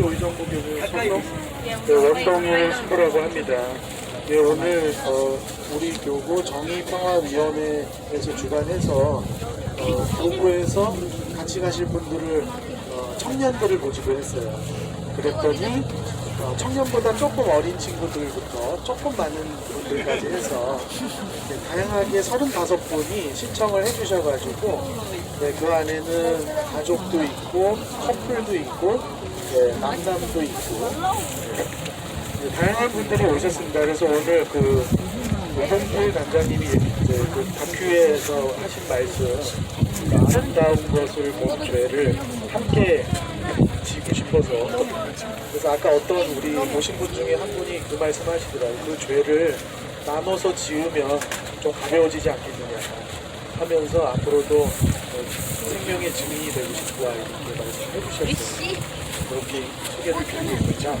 오이정부 교수 소속 네, 원동일 신부라고 합니다. 네, 오늘 어, 우리 교구 정의평화위원회에서 주관해서 어, 교구에서 같이 가실 분들을 어, 청년들을 모집을 했어요. 그랬더니 어, 청년보다 조금 어린 친구들부터 조금 많은 분들까지 해서 네, 다양하게 35분이 신청을 해주셔가지고 네, 그 안에는 가족도 있고 커플도 있고 네, 남남도 있고 네, 다양한 분들이 오셨습니다. 그래서 오늘 그 홍길 단장님이 이제 그 다큐에서 하신 말씀 아름다운 것을 본 죄를 함께 싶어서 그래서 아까 어떤 우리 오신 분 중에 한 분이 그 말씀 하시더라고요. 그 죄를 나눠서 지으면 좀 가벼워지지 않겠느냐 하면서 앞으로도 어, 생명의 증인이 되고 싶다 이렇게 말씀해 주셨어요. 그렇게 소개를 드리고 있죠.